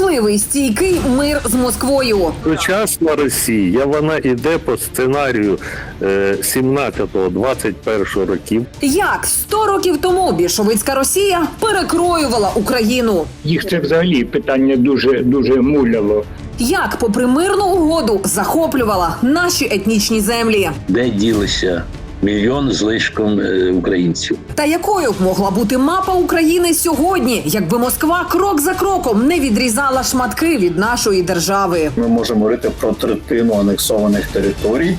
Можливий стійкий мир з Москвою? Сучасна Росія, вона іде по сценарію е, 17-21 років. Як 100 років тому більшовицька Росія перекроювала Україну? їх це взагалі питання дуже дуже муляло. Як, попри мирну угоду, захоплювала наші етнічні землі? де ділися мільйон з лишком е, українців. Та якою б могла бути мапа України сьогодні, якби Москва крок за кроком не відрізала шматки від нашої держави? Ми можемо говорити про третину анексованих територій.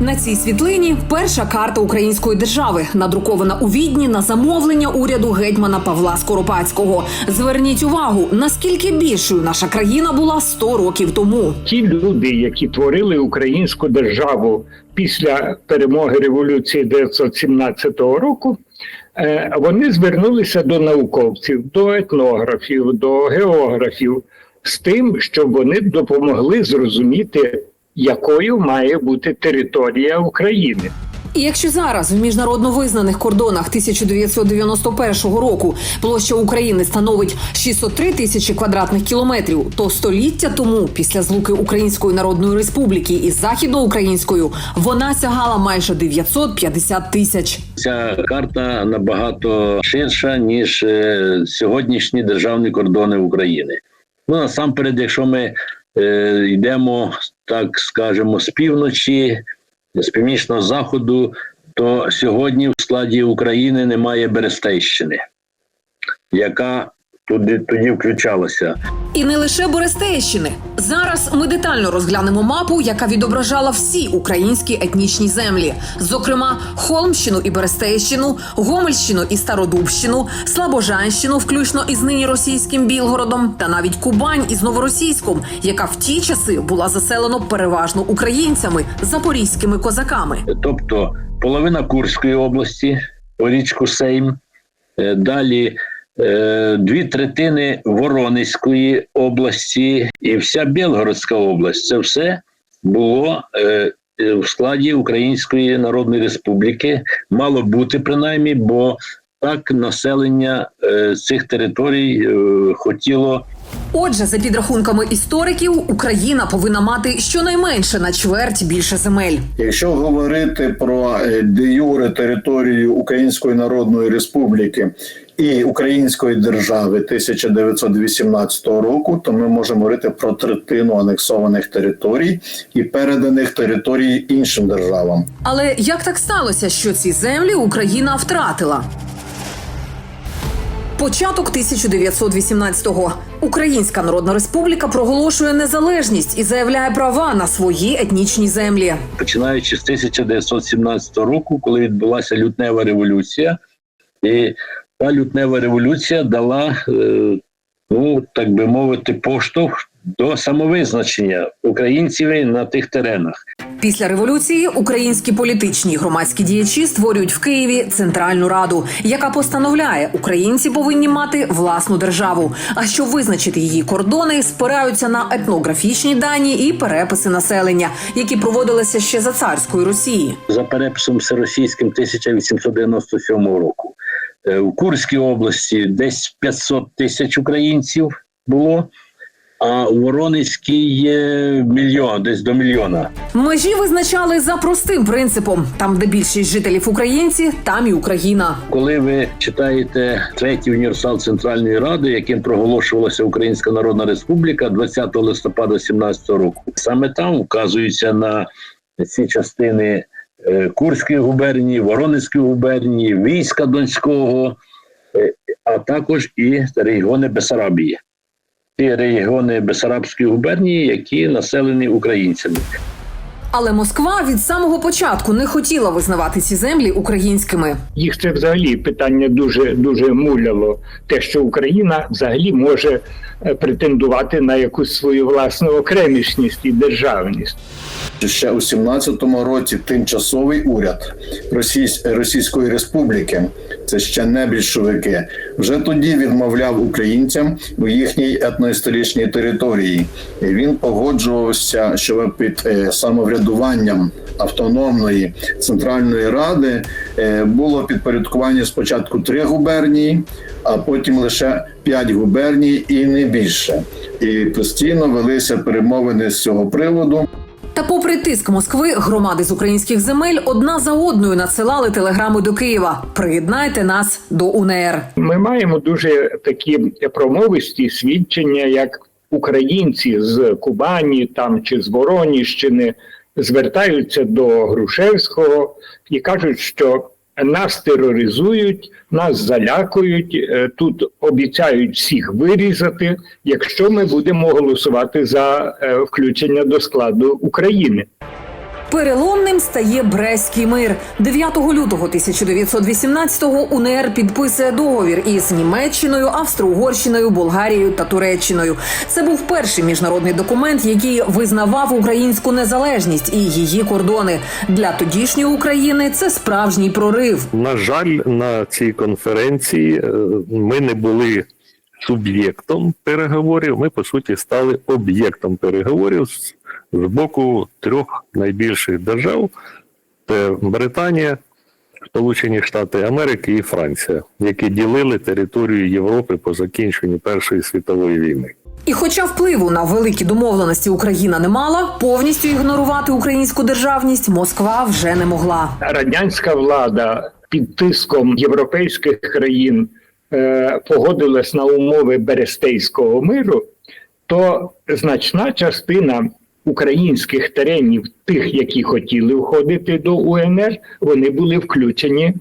На цій світлині перша карта української держави, надрукована у відні на замовлення уряду гетьмана Павла Скоропадського. Зверніть увагу, наскільки більшою наша країна була 100 років тому. Ті люди, які творили українську державу після перемоги революції 1917 року, е, вони звернулися до науковців, до етнографів, до географів з тим, щоб вони допомогли зрозуміти, якою має бути територія України. І якщо зараз в міжнародно визнаних кордонах 1991 року площа України становить 603 тисячі квадратних кілометрів, то століття тому, після злуки Української Народної Республіки із західноукраїнською, вона сягала майже 950 тисяч. Ця карта набагато ширша ніж е, сьогоднішні державні кордони України. Ну насамперед, якщо ми е, йдемо, так скажемо, з півночі, з північного заходу, то сьогодні в складі України немає Берестейщини, яка туди тоді включалася. І не лише Берестейщини. Зараз ми детально розглянемо мапу, яка відображала всі українські етнічні землі, зокрема Холмщину і Берестейщину, Гомельщину і Стародубщину, Слабожанщину, включно із нині російським Білгородом, та навіть Кубань із Новоросійськом, яка в ті часи була заселена переважно українцями, запорізькими козаками. тобто половина Курської області, річку Сейм, е, далі дві третини Воронезької області і вся Білгородська область. Це все було е, е, в складі Української Народної Республіки. Мало бути принаймні, бо так населення е, цих територій е, хотіло Отже, за підрахунками істориків, Україна повинна мати щонайменше на чверть більше земель. Якщо говорити про е, де юре територію Української Народної Республіки і Української держави 1918 року, то ми можемо говорити про третину анексованих територій і переданих територій іншим державам. Але як так сталося, що ці землі Україна втратила? Початок 1918-го. Українська Народна Республіка проголошує незалежність і заявляє права на свої етнічні землі. починаючи з 1917 року, коли відбулася лютнева революція, і та лютнева революція дала, е, ну так би мовити, поштовх до самовизначення українців на тих теренах. Після революції українські політичні і громадські діячі створюють в Києві Центральну Раду, яка постановляє, українці повинні мати власну державу. А щоб визначити її кордони, спираються на етнографічні дані і переписи населення, які проводилися ще за царської Росії. За переписом всеросійським 1897 року. Е, У Курській області десь 500 тисяч українців було, а у Воронезькій мільйон, десь до мільйона. Межі визначали за простим принципом: там, де більшість жителів українці, там і Україна. Коли ви читаєте третій універсал Центральної Ради, яким проголошувалася Українська Народна Республіка 20 листопада 17 року, саме там вказуються на ці частини Курської губернії, Воронецької губернії, війська Донського, е, а також і регіони Бесарабії. Ті регіони Бесарабської губернії, які населені українцями. Але Москва від самого початку не хотіла визнавати ці землі українськими. Їх це взагалі питання дуже дуже муляло. Те, що Україна взагалі може е, претендувати на якусь свою власну окремішність і державність. Ще у 17-му році тимчасовий уряд Російсь- Російської Республіки, це ще не більшовики, вже тоді відмовляв українцям у їхній етноісторичній території. І він погоджувався, що під е, самоврядуванням автономної центральної ради е, було підпорядкування спочатку три губернії, а потім лише п'ять губерній і не більше. І постійно велися перемовини з цього приводу. Та, попри тиск Москви, громади з українських земель одна за одною надсилали телеграми до Києва. Приєднайте нас до УНР. Ми маємо дуже такі промовисті свідчення, як українці з Кубані там чи з Вороніщини звертаються до Грушевського і кажуть, що нас тероризують, нас залякують, е, тут обіцяють всіх вирізати, якщо ми будемо голосувати за е, включення до складу України. Переломним стає Брестський мир. 9 лютого 1918-го УНР підписує договір із Німеччиною, Австро-Угорщиною, Болгарією та Туреччиною. Це був перший міжнародний документ, який визнавав українську незалежність і її кордони. Для тодішньої України це справжній прорив. На жаль, на цій конференції е, ми не були суб'єктом переговорів. Ми по суті стали об'єктом переговорів з боку трьох найбільших держав: це Британія, Сполучені Штати Америки і Франція, які ділили територію Європи по закінченню Першої світової війни. І, хоча впливу на великі домовленості Україна не мала, повністю ігнорувати українську державність Москва вже не могла. радянська влада під тиском європейських країн е, погодилась на умови Берестейського миру, то значна частина українських теренів, тих, які хотіли входити до УНР, вони були включені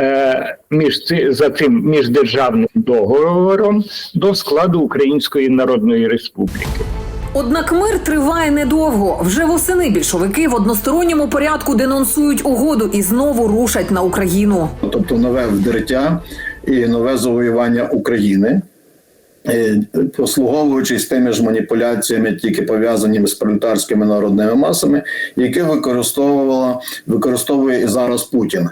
е, між ци, за цим міждержавним договором до складу Української Народної Республіки. Однак мир триває недовго. Вже восени більшовики в односторонньому порядку денонсують угоду і знову рушать на Україну. тобто нове вдертя і нове завоювання України. Е, Послуговуючись тими ж маніпуляціями, тільки пов'язаними з пролетарськими народними масами, які використовувала використовує і зараз Путін.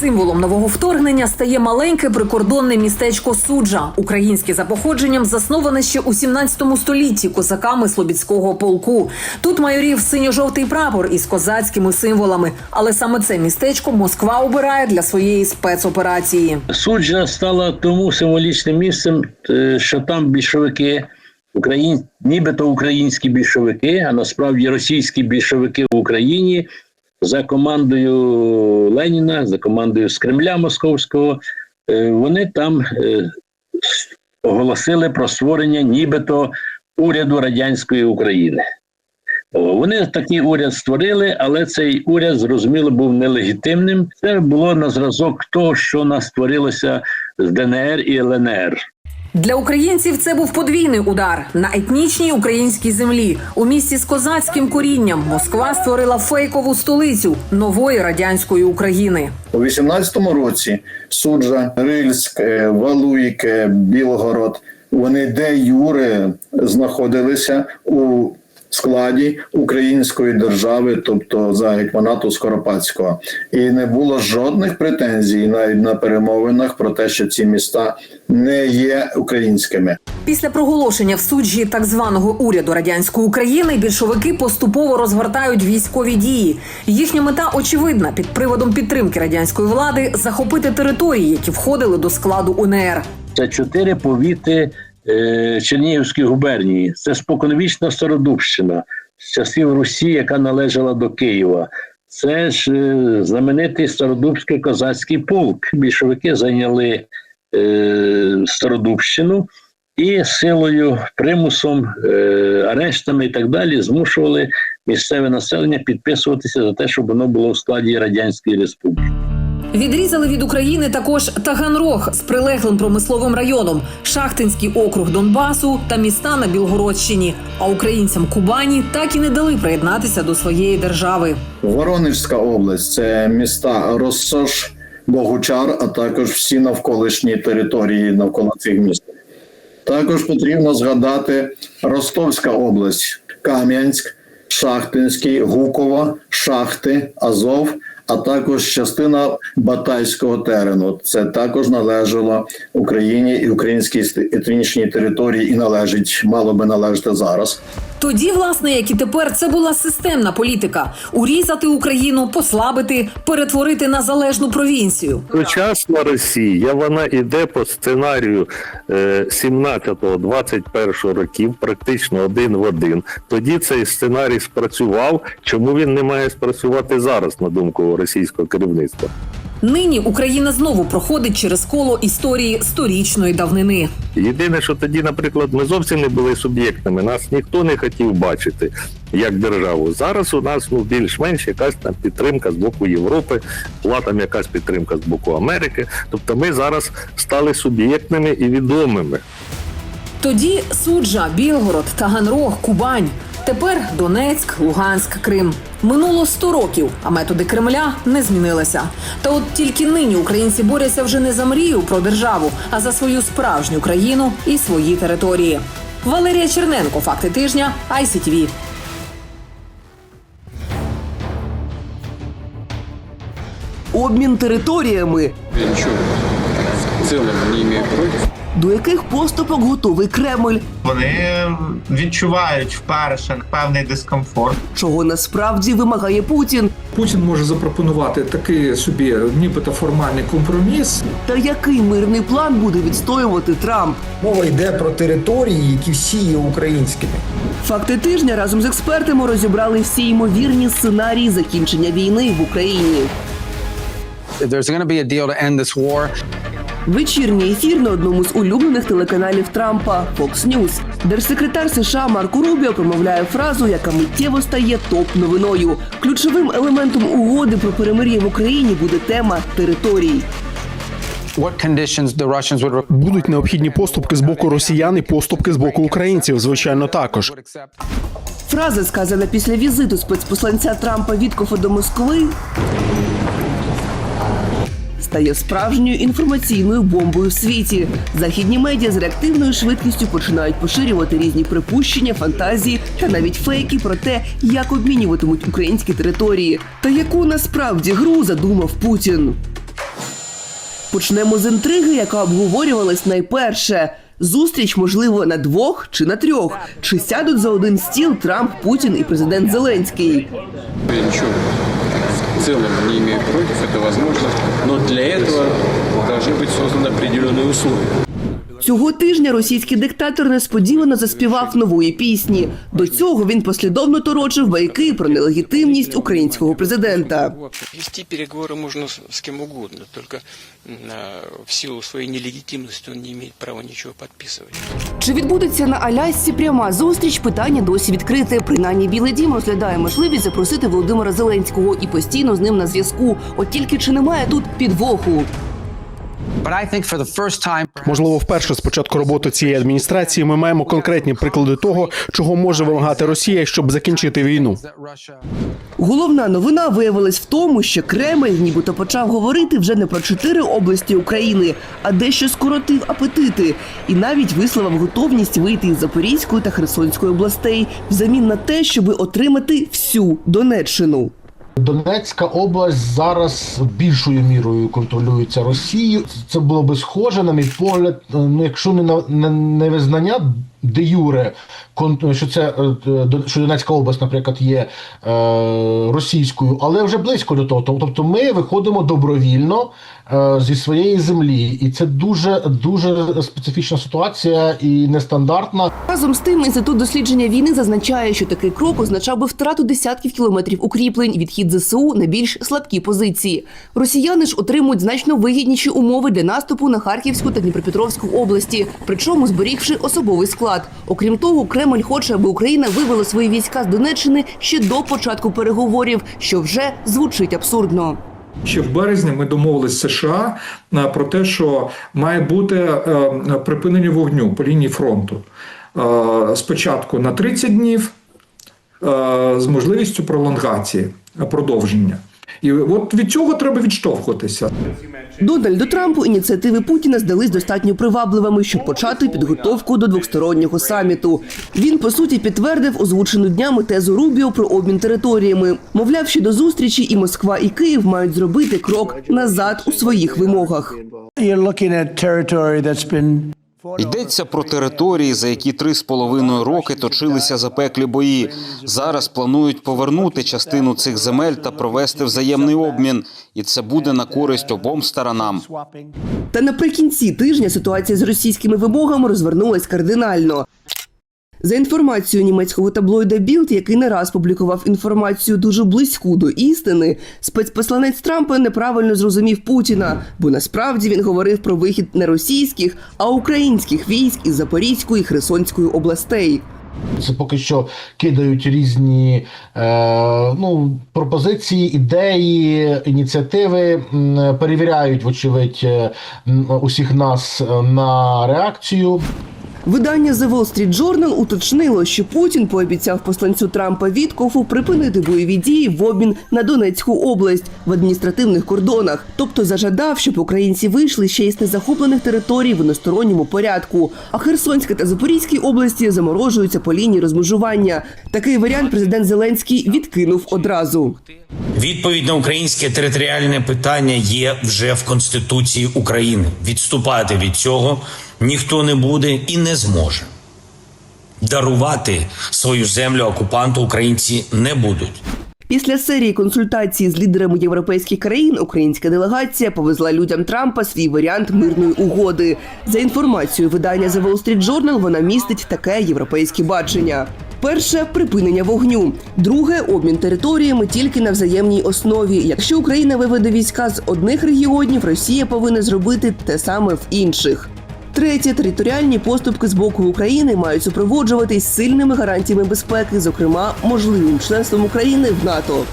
Символом нового вторгнення стає маленьке прикордонне містечко Суджа, українське за походженням, засноване ще у 17 столітті козаками Слобідського полку. Тут майорів синьо-жовтий прапор із козацькими символами. Але саме це містечко Москва обирає для своєї спецоперації. Суджа стала тому символічним місцем, е, що там більшовики, Україн... нібито українські більшовики, а насправді російські більшовики в Україні за командою Леніна, за командою з Кремля Московського, е, вони там е, оголосили про створення нібито уряду радянської України. Вони такий уряд створили, але цей уряд, зрозуміло, був нелегітимним. Це було на зразок того, що нас створилося з ДНР і ЛНР. Для українців це був подвійний удар на етнічній українській землі. У місті з козацьким корінням Москва створила фейкову столицю нової радянської України. У 18-му році Суджа, Рильськ, е, Валуйк, е, Білгород вони де юре знаходилися у складі української держави, тобто за гетьманату Скоропадського, і не було жодних претензій навіть на перемовинах про те, що ці міста не є українськими. Після проголошення в суджі так званого уряду радянської України більшовики поступово розгортають військові дії. Їхня мета очевидна під приводом підтримки радянської влади захопити території, які входили до складу УНР. Це чотири повіти е, Чернігівської губернії. Це споконвічна Стародубщина з часів Русі, яка належала до Києва. Це ж е, знаменитий Стародубський козацький полк. Більшовики зайняли е, Стародубщину і силою, примусом, е, арештами і так далі змушували місцеве населення підписуватися за те, щоб воно було в складі Радянської Республіки. Відрізали від України також Таганрог з прилеглим промисловим районом, Шахтинський округ Донбасу та міста на Білгородщині. А українцям Кубані так і не дали приєднатися до своєї держави. Воронежська область це міста Россош, Богучар, а також всі навколишні території навколо цих міст. Також потрібно згадати Ростовська область, Кам'янськ, Шахтинський, Гукова, Шахти, Азов, а також частина Батайського терену. Це також належало Україні і українській етнічній території, і належить, мало би належати зараз. Тоді, власне, як і тепер, це була системна політика: урізати Україну, послабити, перетворити на залежну провінцію. Сучасна Росія, вона йде по сценарію е, 17-21 років, практично один в один. Тоді цей сценарій спрацював. Чому він не має спрацювати зараз, на думку російського керівництва? Нині Україна знову проходить через коло історії сторічної давнини. Єдине, що тоді, наприклад, ми зовсім не були суб'єктами, нас ніхто не хотів бачити як державу. Зараз у нас ну більш-менш якась там підтримка з боку Європи, була там якась підтримка з боку Америки. Тобто ми зараз стали суб'єктними і відомими. Тоді суджа, Білгород, Таганрог, Кубань. Тепер Донецьк, Луганськ, Крим. Минуло 100 років, а методи Кремля не змінилися. Та от тільки нині українці борються вже не за мрію про державу, а за свою справжню країну і свої території. Валерія Черненко, факти тижня, ICTV. обмін територіями, Я ничего в целом не имею против. До яких поступок готовий Кремль, Вони відчувають вперше певний дискомфорт. чого насправді вимагає Путін, Путін може запропонувати такий собі нібито формальний компроміс. та який мирний план буде відстоювати Трамп. Мова йде про території, які всі є українськими. Факти тижня разом з експертами розібрали всі ймовірні сценарії закінчення війни в Україні. There's going to be a deal to end this war. Вечірній ефір на одному з улюблених телеканалів Трампа Fox News. Держсекретар США Марко Рубіо промовляє фразу, яка миттєво стає топ-новиною. Ключовим елементом угоди про перемир'я в Україні буде тема територій. Будуть необхідні поступки з боку росіян і поступки з боку українців, звичайно, також. Фраза, сказана після візиту спецпосланця Трампа Віткофа до Москви, стає справжньою інформаційною бомбою в світі. Західні медіа з реактивною швидкістю починають поширювати різні припущення, фантазії та навіть фейки про те, як обмінюватимуть українські території, та яку насправді гру задумав Путін. Почнемо з інтриги, яка обговорювалась найперше. Зустріч, можливо, на двох чи на трьох. Чи сядуть за один стіл Трамп, Путін і президент Зеленський? В целом не имею против, это возможно. Но для этого должны быть созданы определенные условия. Цього тижня російський диктатор несподівано заспівав нової пісні. До цього він послідовно торочив байки про нелегітимність українського президента. Вести переговоры можно с, с кем угодно, только м, в силу своей нелегитимности он не имеет права ничего подписывать. Чи відбудеться на Алясці пряма зустріч? Питання досі відкрите. Принаймні Білий Дім розглядає можливість запросити Володимира Зеленського і постійно з ним на зв'язку. От тільки чи немає тут підвоху? Можливо, вперше з початку роботи цієї адміністрації ми маємо конкретні приклади того, чого може вимагати Росія, щоб закінчити війну. Головна новина виявилась в тому, що Кремль нібито почав говорити вже не про чотири області України, а дещо скоротив апетити, і навіть висловив готовність вийти із Запорізької та Херсонської областей взамін на те, щоб отримати всю Донеччину. Донецька область зараз більшою мірою контролюється Росією. Це було би схоже, на мій погляд, ну якщо не на не визнання де юре, що це е, що Донецька область, наприклад, є е, російською, але вже близько до того. Тобто ми виходимо добровільно е, зі своєї землі, і це дуже дуже специфічна ситуація і нестандартна. Разом з тим, інститут дослідження війни зазначає, що такий крок означав би втрату десятків кілометрів укріплень, відхід ЗСУ на більш слабкі позиції. Росіяни ж отримують значно вигідніші умови для наступу на Харківську та Дніпропетровську області, причому зберігши особовий склад. Окрім того, Кремль хоче, аби Україна вивела свої війська з Донеччини ще до початку переговорів, що вже звучить абсурдно. Ще в березні ми домовились з США е, про те, що має бути е, припинення вогню по лінії фронту. Е, Спочатку на 30 днів з можливістю пролонгації, продовження. І от від цього треба відштовхуватися. Дональду Трампу ініціативи Путіна здались достатньо привабливими, щоб почати підготовку до двостороннього саміту. Він по суті підтвердив озвучену днями тезу Рубіо про обмін територіями. Мовляв, що до зустрічі і Москва, і Київ мають зробити крок назад у своїх вимогах. Йдеться про території, за які три з половиною роки точилися запеклі бої. Зараз планують повернути частину цих земель та провести взаємний обмін, і це буде на користь обом сторонам. Та наприкінці тижня ситуація з російськими вимогами розвернулась кардинально. За інформацією німецького таблоїда Білд, який не раз публікував інформацію дуже близьку до істини, спецпосланець Трампа неправильно зрозумів Путіна, бо насправді він говорив про вихід не російських, а українських військ із Запорізької і Херсонської областей. Це поки що кидають різні е, ну, пропозиції, ідеї, ініціативи, перевіряють, вочевидь, е, усіх нас е, на реакцію. Видання The Wall Street Journal уточнило, що Путін пообіцяв посланцю Трампа Віткофу припинити бойові дії в обмін на Донецьку область в адміністративних кордонах, тобто зажадав, щоб українці вийшли ще й з незахоплених територій в односторонньому порядку. А Херсонська та Запорізькій області заморожуються по лінії розмежування. Такий варіант президент Зеленський відкинув одразу. Відповідь на українське територіальне питання є вже в Конституції України. Відступати від цього ніхто не буде і не зможе. Дарувати свою землю окупанту українці не будуть. Після серії консультацій з лідерами європейських країн українська делегація повезла людям Трампа свій варіант мирної угоди. За інформацією видання The Wall Street Journal, вона містить таке європейське бачення. Перше припинення вогню, друге обмін територіями тільки на взаємній основі. Якщо Україна виведе війська з одних регіонів, Росія повинна зробити те саме в інших. Третє, територіальні поступки з боку України мають супроводжуватись сильними гарантіями безпеки, зокрема можливим членством України в НАТО.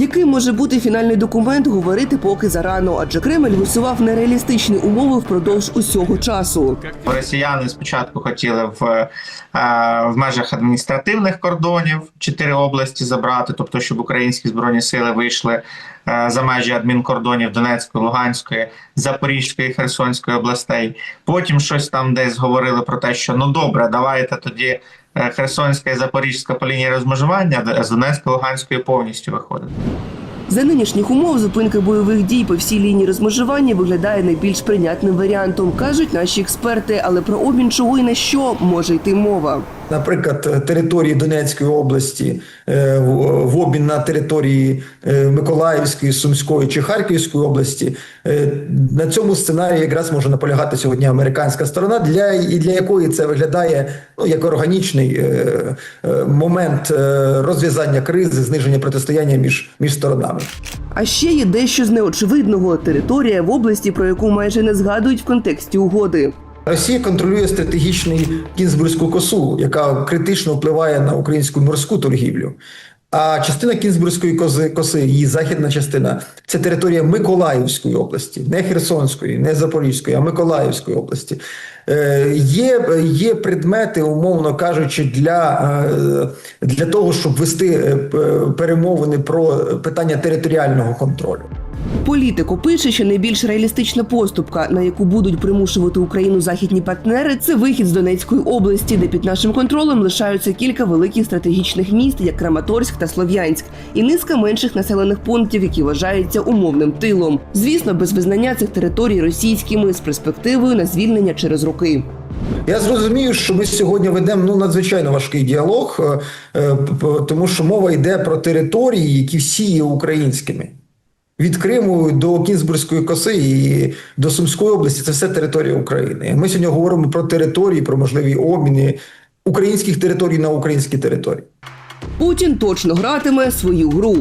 Яким може бути фінальний документ, говорити поки зарано, адже Кремль висував нереалістичні умови впродовж усього часу. Росіяни спочатку хотіли в, е, в межах адміністративних кордонів чотири області забрати, тобто щоб українські збройні сили вийшли е, за межі адмінкордонів Донецької, Луганської, Запорізької, Херсонської областей. Потім щось там десь говорили про те, що ну добре, давайте тоді. Е, Херсонська і Запорізька по лінії розмежування з Донецької, Луганської повністю виходить. За нинішніх умов зупинка бойових дій по всій лінії розмежування виглядає найбільш прийнятним варіантом, кажуть наші експерти. Але про обмін чого і на що може йти мова. Наприклад, території Донецької області е, в- обмін на території е, Миколаївської, Сумської чи Харківської області. Е, На цьому сценарії якраз може наполягати сьогодні американська сторона, для і для якої це виглядає ну як органічний момент розв'язання кризи, зниження протистояння між, між сторонами. А ще є дещо з неочевидного територія в області, про яку майже не згадують в контексті угоди. Росія контролює стратегічний Кінзбурзьку косу, яка критично впливає на українську морську торгівлю. А частина Кінзбурзької кози, коси, її західна частина це територія Миколаївської області, не Херсонської, не Запорізької, а Миколаївської області. Е, є, є предмети, умовно кажучи, для, е, для того, щоб вести е, перемовини про питання територіального контролю. Політико пише, що найбільш реалістична поступка, на яку будуть примушувати Україну західні партнери, це вихід з Донецької області, де під нашим контролем лишаються кілька великих стратегічних міст, як Краматорськ та Слов'янськ, і низка менших населених пунктів, які вважаються умовним тилом. Звісно, без визнання цих територій російськими з перспективою на звільнення через роки. Я зрозумію, що ми сьогодні ведемо ну надзвичайно важкий діалог, е, е, тому що мова йде про території, які всі є українськими. Від Криму до Кінзбурзької коси і до Сумської області це все територія України. Ми сьогодні говоримо про території, про можливі обміни українських територій на українські території. Путін точно гратиме свою гру.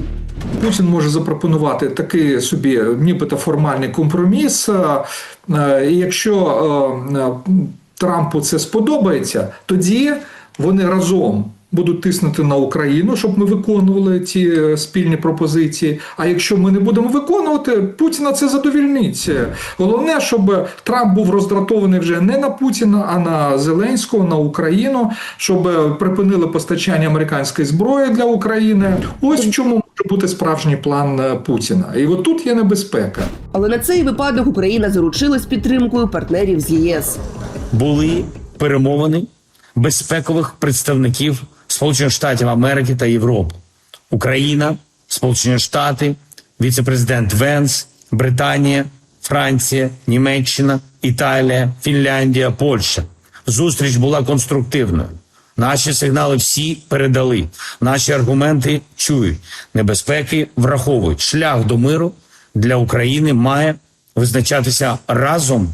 Путін може запропонувати такий собі, нібито формальний компроміс. Е, І якщо е, Трампу це сподобається, тоді вони разом. Будуть тиснути на Україну, щоб ми виконували ці е, спільні пропозиції. А якщо ми не будемо виконувати, Путіна це задовільнить. Головне, щоб Трамп був роздратований вже не на Путіна, а на Зеленського, на Україну, щоб е, припинили постачання американської зброї для України. Ось в чому може бути справжній план е, Путіна. І от тут є небезпека. Але на цей випадок Україна заручилась підтримкою партнерів з ЄС. були перемовини безпекових представників Сполучених Штатів Америки та Європи. Україна, Сполучені Штати, віцепрезидент Венс, Британія, Франція, Німеччина, Італія, Фінляндія, Польща. Зустріч була конструктивною. Наші сигнали всі передали. Наші аргументи чують. Небезпеки враховують. Шлях до миру для України має визначатися разом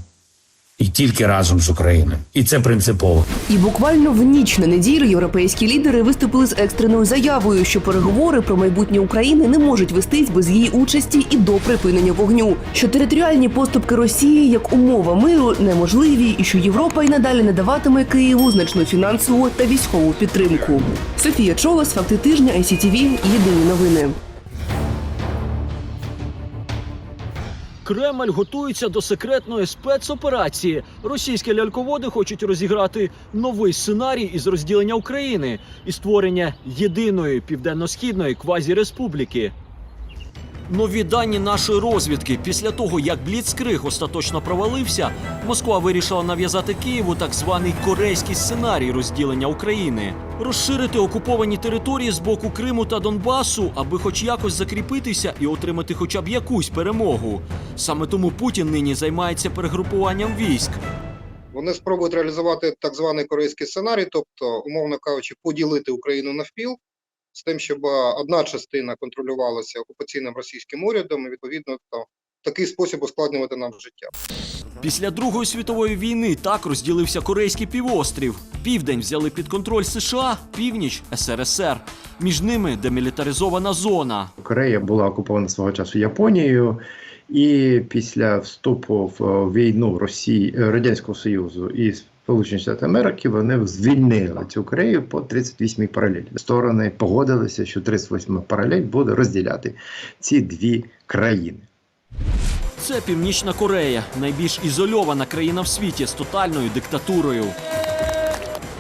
і тільки разом з Україною. І це принципово. І буквально в ніч на неділю європейські лідери виступили з екстреною заявою, що переговори про майбутнє України не можуть вестись без її участі і до припинення вогню. Що територіальні поступки Росії як умова миру неможливі, і що Європа й надалі не даватиме Києву значну фінансову та військову підтримку. Софія Чолос, факти тижня, ICTV, єдині новини. Кремль готується до секретної спецоперації. Російські ляльководи хочуть розіграти новий сценарій із розділення України і створення єдиної південно-східної квазіреспубліки. Нові дані нашої розвідки після того, як Бліцкриг остаточно провалився, Москва вирішила нав'язати Києву так званий корейський сценарій розділення України, розширити окуповані території з боку Криму та Донбасу, аби хоч якось закріпитися і отримати хоча б якусь перемогу. Саме тому Путін нині займається перегрупуванням військ. Вони спробують реалізувати так званий корейський сценарій, тобто, умовно кажучи, поділити Україну навпіл, з тим, щоб е, одна частина контролювалася окупаційним російським урядом, і відповідно то в такий спосіб ускладнювати нам життя. Після Другої світової війни так розділився Корейський півострів. Південь взяли під контроль США, північ СРСР. Між ними демілітаризована зона. Корея була окупована свого часу Японією, і після вступу в війну Росії Радянського Союзу і Сполучені Штати Америки вони звільнили цю Корею по 38-й паралелі. Сторони погодилися, що 38-ма паралель буде розділяти ці дві країни. Це Північна Корея, найбільш ізольована країна в світі з тотальною диктатурою.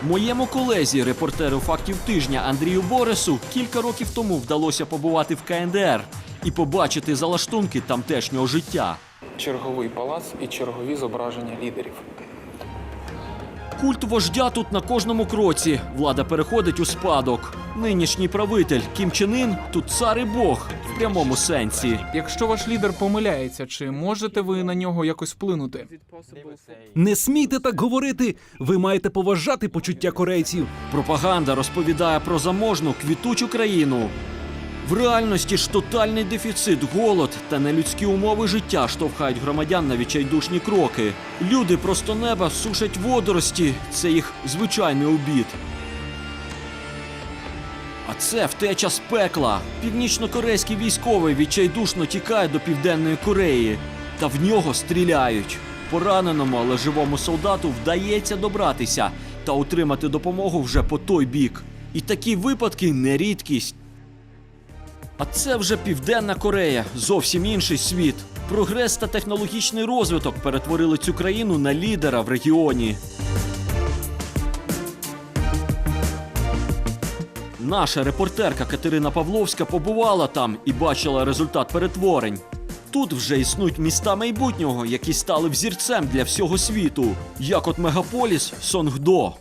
Моєму колезі, репортеру фактів тижня Андрію Борису, кілька років тому вдалося побувати в КНДР і побачити залаштунки тамтешнього життя. Черговий палац і чергові зображення лідерів. Культ вождя тут на кожному кроці. Влада переходить у спадок. Нинішній правитель Кім Чен Ін тут цар і Бог в прямому сенсі. Якщо ваш лідер помиляється, чи можете ви на нього якось вплинути? Не смійте так говорити. Ви маєте поважати почуття корейців. Пропаганда розповідає про заможну квітучу країну. В реальності ж тотальний дефіцит, голод та нелюдські умови життя штовхають громадян на відчайдушні кроки. Люди просто неба сушать водорості. Це їх звичайний обід. А це втеча з пекла. Північно-корейський військовий відчайдушно тікає до Південної Кореї. Та в нього стріляють. Пораненому, але живому солдату вдається добратися та отримати допомогу вже по той бік. І такі випадки не рідкість. А це вже Південна Корея, зовсім інший світ. Прогрес та технологічний розвиток перетворили цю країну на лідера в регіоні. Наша репортерка Катерина Павловська побувала там і бачила результат перетворень. Тут вже існують міста майбутнього, які стали взірцем для всього світу, як от мегаполіс Сонгдо.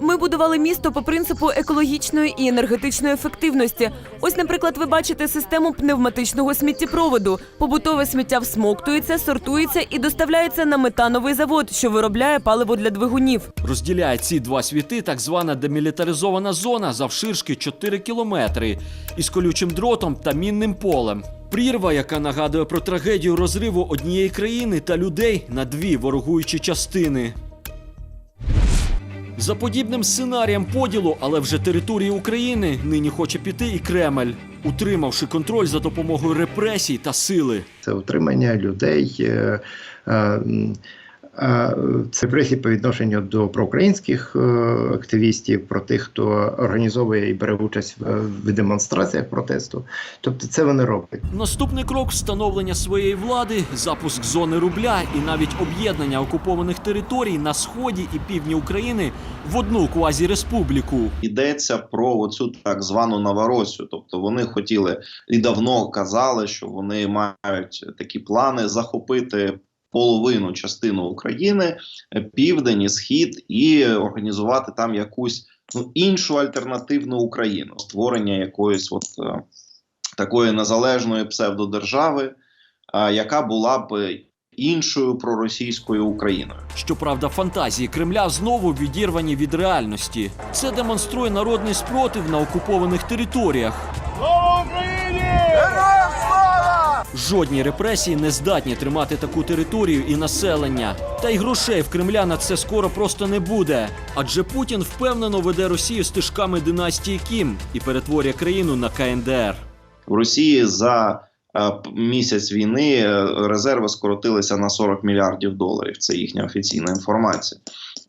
Ми будували місто по принципу екологічної і енергетичної ефективності. Ось, наприклад, ви бачите систему пневматичного сміттєпроводу. Побутове сміття всмоктується, сортується і доставляється на метановий завод, що виробляє паливо для двигунів. Розділяє ці два світи так звана демілітаризована зона завширшки 4 кілометри із колючим дротом та мінним полем. Прірва, яка нагадує про трагедію розриву однієї країни та людей на дві ворогуючі частини. За подібним сценарієм поділу, але вже території України нині хоче піти і Кремль, утримавши контроль за допомогою репресій та сили. Це утримання людей. е, е, Це репресії по відношенню до проукраїнських е, активістів, про тих, хто організовує і бере участь в, в демонстраціях протесту. Тобто, це вони роблять. Наступний крок встановлення своєї влади, запуск зони рубля і навіть об'єднання окупованих територій на сході і півдні України в одну квазіреспубліку. Йдеться про оцю так звану Новоросію. Тобто вони хотіли і давно казали, що вони мають такі плани захопити половину частину України, е, південь і схід, і організувати там якусь ну, іншу альтернативну Україну, створення якоїсь от е, такої незалежної псевдодержави, е, яка була б іншою проросійською Україною. Щоправда, фантазії Кремля знову відірвані від реальності. Це демонструє народний спротив на окупованих територіях. Жодні репресії не здатні тримати таку територію і населення. Та й грошей в Кремля на це скоро просто не буде. Адже Путін впевнено веде Росію стежками династії Кім і перетворює країну на КНДР. В Росії за е, місяць війни е, резерви скоротилися на 40 мільярдів доларів. Це їхня офіційна інформація.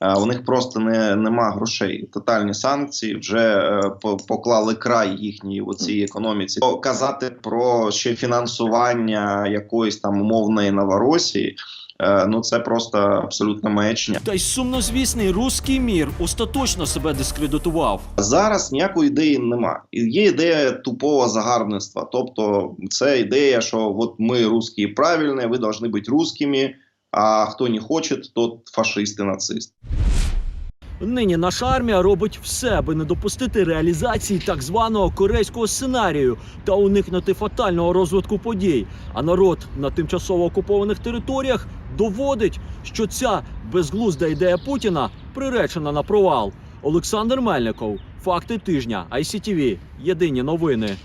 Е, У них просто не нема грошей. Тотальні санкції вже е, поклали край їхній оцій економіці. То Казати про ще фінансування якоїсь там умовної Новоросії. е, Ну це просто абсолютна маячня. Та й сумнозвісний руський мір остаточно себе дискредитував. Зараз ніякої ідеї нема. Є ідея тупого загарбництва. Тобто, це ідея, що от ми русські правильні, ви повинні бути русскими, а хто не хоче, тот фашист і нацист. Нині наша армія робить все, аби не допустити реалізації так званого корейського сценарію та уникнути фатального розвитку подій. А народ на тимчасово окупованих територіях доводить, що ця безглузда ідея Путіна приречена на провал. Олександр Мельников, факти тижня, ICTV. Єдині новини.